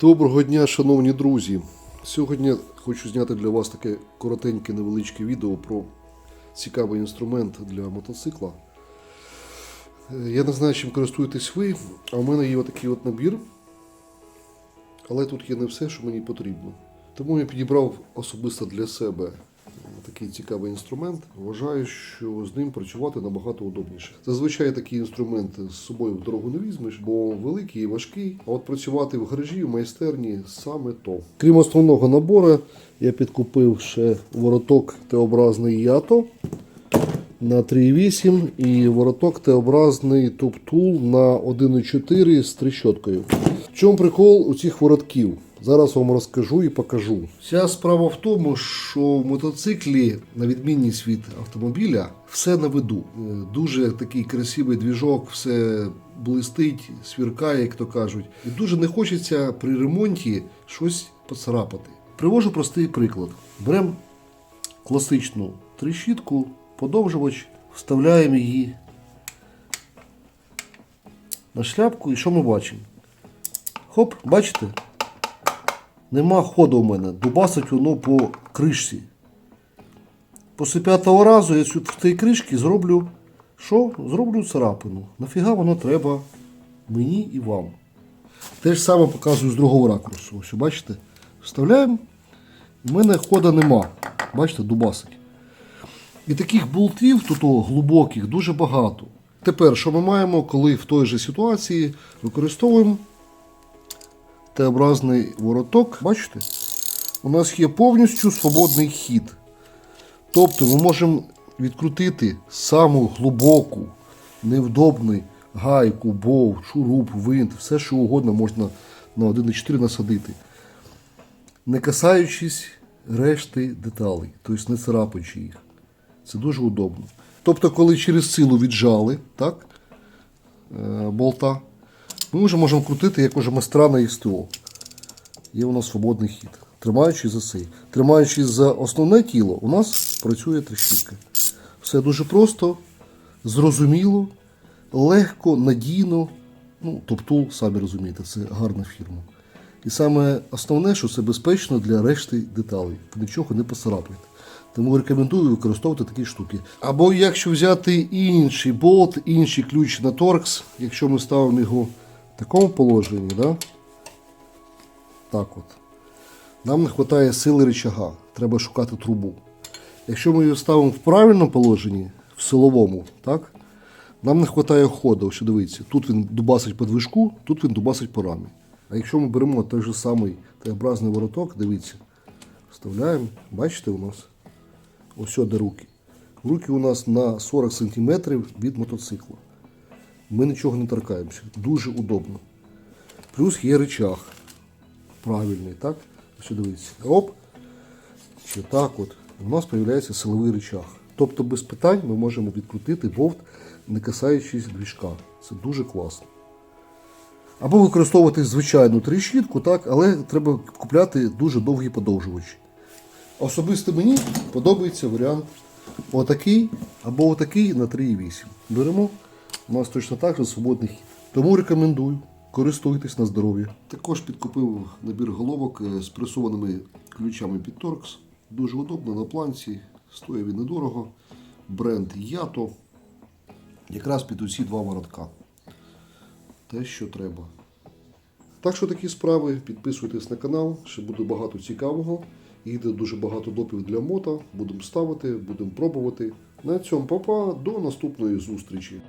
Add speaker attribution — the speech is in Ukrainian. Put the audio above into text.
Speaker 1: Доброго дня, шановні друзі. Сьогодні хочу зняти для вас таке коротеньке невеличке відео про цікавий інструмент для мотоцикла. Е, Я не знаю, чим користуєтесь ви, а в мене є отакий от набір. Але тут є не все, що мені потрібно. Тому я підібрав особисто для себе такий цікавий інструмент. Вважаю, що з ним працювати набагато удобніше. Зазвичай такі інструменти з собою в дорогу не візьмеш, бо великий і важкий. А от працювати в гаражі, в майстерні саме то. Крім основного набору, я підкупив ще вороток Т-образний Ято на 3,8 і вороток Т-образний топ-тул на 1,4 з трещоткою. В чому прикол у цих воротків? Зараз вам розкажу і покажу. Вся справа в тому, що в мотоциклі, на відмінність від автомобіля, все на виду. Е, Дуже такий красивий двіжок, все блистить, свіркає, як то кажуть. І дуже не хочеться при ремонті щось поцарапати. Привожу простий приклад. Беремо класичну трещітку, подовжувач, вставляємо її на шляпку, і що ми бачимо? Хоп, бачите? Нема ходу у мене. Дубасить воно по кришці. Після п'ятого разу я цю- в цій кришці зроблю що? Зроблю царапину. Нафіга воно треба мені і вам. Те ж саме показую з другого ракурсу. Ось, бачите? Вставляємо. У мене хода нема. Бачите, дубасить. І таких болтів тут глибоких дуже багато. Тепер, що ми маємо, коли в той же ситуації використовуємо Т-образний вороток, бачите? У нас є повністю свободний хід. Тобто ми можемо відкрутити саму глибоку, невдобну гайку, болт, шуруп, винт, все що угодно можна на 1,4 насадити. Не касаючись решти деталей, тобто не царапаючи їх. Це дуже удобно. Тобто, коли через силу віджали так, е, болта, ми вже можемо крутити, як уже майстра на СТО. Є у нас свободний хід. Тримаючись за цей. Тримаючись за основне тіло, у нас працює трещітка. Все дуже просто, зрозуміло, легко, надійно. Ну, Топтул, самі розумієте, це гарна фірма. І саме основне, що це безпечно для решти деталей. Нічого не поцарапаєте. Тому рекомендую використовувати такі штуки. Або якщо взяти інший болт, інший ключ на торкс, якщо ми ставимо його такому положенні, да? так от, нам не вистачає сили рычага, треба шукати трубу. Якщо ми його ставимо в правильному положенні, в силовому, так, нам не вистачає ходу. Що дивіться, тут він дубасить по движку, тут він дубасить по рамі. А якщо ми беремо той же самий Т-образний вороток, дивіться, вставляємо, бачите у нас ось сюди руки. Руки у нас на 40 см від мотоцикла. Ми нічого не торкаємося. Дуже удобно. Плюс є рычаг. Правильний, так? Ось дивіться. Оп. Ще так от. У нас з'являється силовий рычаг. Тобто без питань ми можемо відкрутити болт, не касаючись двіжка. Це дуже класно. Або використовувати звичайну трещітку, так, але треба купляти дуже довгий подовжувач. Особисто мені подобається варіант отакий або отакий на 3,8. Беремо, у нас точно так же свободний хід. Тому рекомендую, користуйтесь на здоров'я. Також підкупив набір головок е, з пресованими ключами під торкс. Дуже удобно на планці, стоїть він недорого. Бренд Ято. Якраз під усі два воротка. Те, що треба. Так що такі справи. Підписуйтесь на канал, ще буде багато цікавого. Їде дуже багато допів для мото. Будемо ставити, будемо пробувати. На цьому папа. До наступної зустрічі.